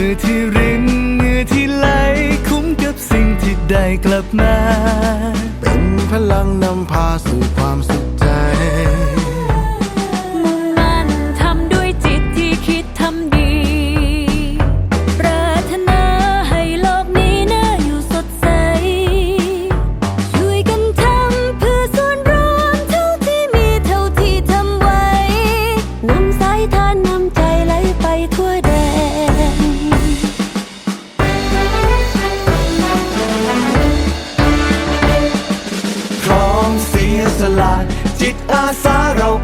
มื่อที่รินเมื่อที่ไหลคุ้มกับสิ่งที่ได้กลับมา เป็นพลังนำพาสู่ความสุข